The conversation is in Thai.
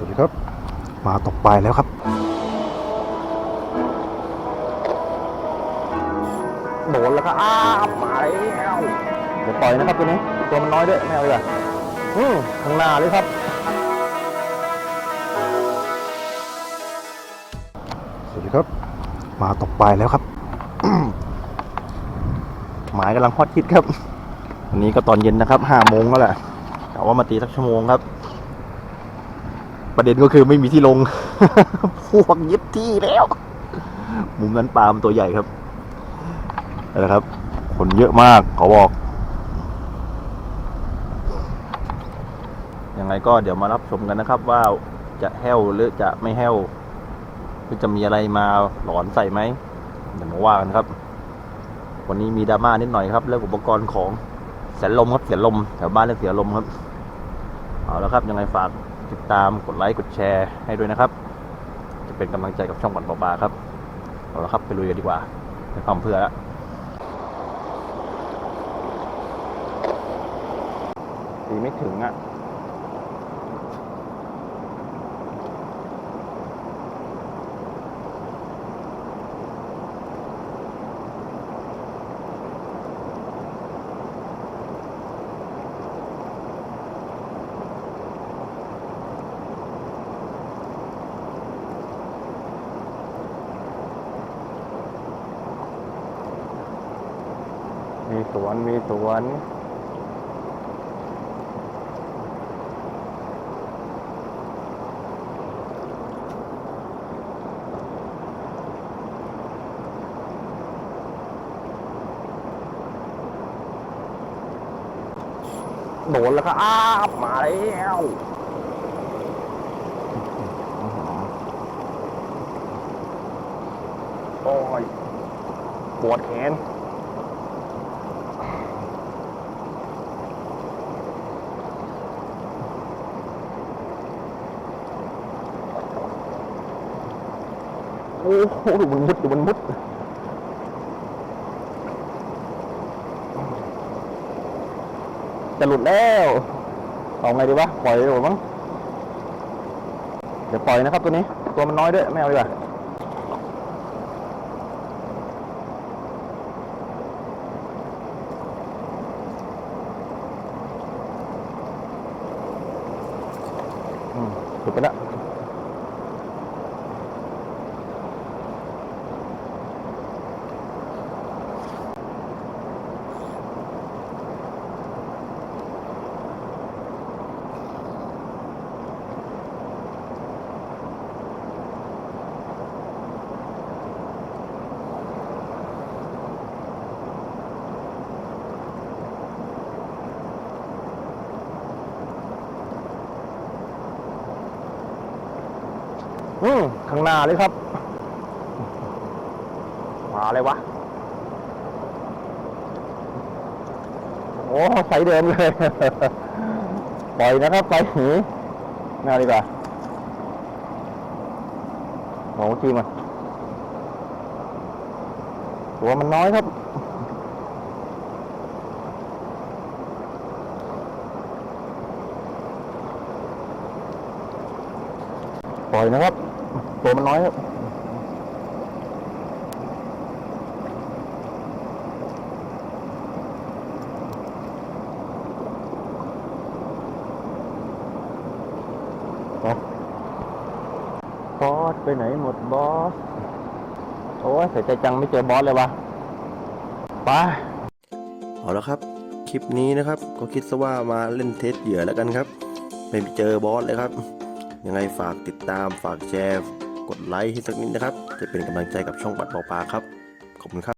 สวัสดีครับ มาตกปลายแล้วครับ โดนแล้วครับอ้าวมาแล้วเดี๋ยวปล่อยนะครับตัวนี้ ตัวมันน้อยด้วยไม่เอาเลยอืมข้างหน้าเลยครับ สวัสดีครับ มาตกปลายแล้วครับ หมายกำลังฮอตฮิตครับ วันนี้ก็ตอนเย็นนะครับห้าโมงแล้วแหละแต่ว่ามาตีสักชั่วโมงครับ ประเด็นก็คือไม่มีที่ลง พวกยึดที่แล้ว มุมนั้นปลามตัวใหญ่ครับนั่นะครับ คนเยอะมากเขาบอก ยังไงก็เดี๋ยวมารับชมกันนะครับ ว่าจะแห้วหรือจะไม่แห้วหรือจะมีอะไรมาหลอนใส่ไหมเดี๋ยวมาว่ากันครับ วันนี้มีดราม่านิดหน่อยครับเรื่องอุปกรณ์ของแสนลมครับเสียลมแถวบ้านเรียกเสียลมครับ เอาแล้วครับยังไงฝาก ติดตามกดไลค์กดแชร์ให้ด้วยนะครับ จะเป็นกำลังใจกับช่องบันปอบาครับเอาละครับไปลุยกันดีกว่าไม่ความเพื่อละตีไม่ถึงอะ มีสวน มีสวน โดนแล้วครับอ้าวมาแล้วโอ้ยปวดแขน โอ้โหดูมันมุดดูมันมุดจะหลุดแล้วเอาไงดีวะปล่อยเหรือมั้งเดี๋ยวปล่อยนะครับตัวนี้ ตัวมันน้อยด้วยไม่เอาดีกว่าอืมหลุดไปแล้ว อืมข้างหน้าเลยครับ มาเลยวะ โอ้ใส่เดิมเลย ปล่อยนะครับ ไปหนีน่าดีกว่าโหจีมันตัวมันน้อยครับ ปล่อยนะครับ ตัวมันน้อยครับบอสไปไหนหมดบอส โอ้ยเสียใจจังไม่เจอบอสเลยวะไปเอาละครับ คลิปนี้นะครับ ก็คิดซะว่ามาเล่นเทสเหยื่อแล้วกันครับ ไม่เจอบอสเลยครับ ยังไงฝากติดตามฝากแชร์ กดไลค์ให้สักนิดนะครับ จะเป็นกำลังใจกับช่องบัตรปอปลาครับ ขอบคุณครับ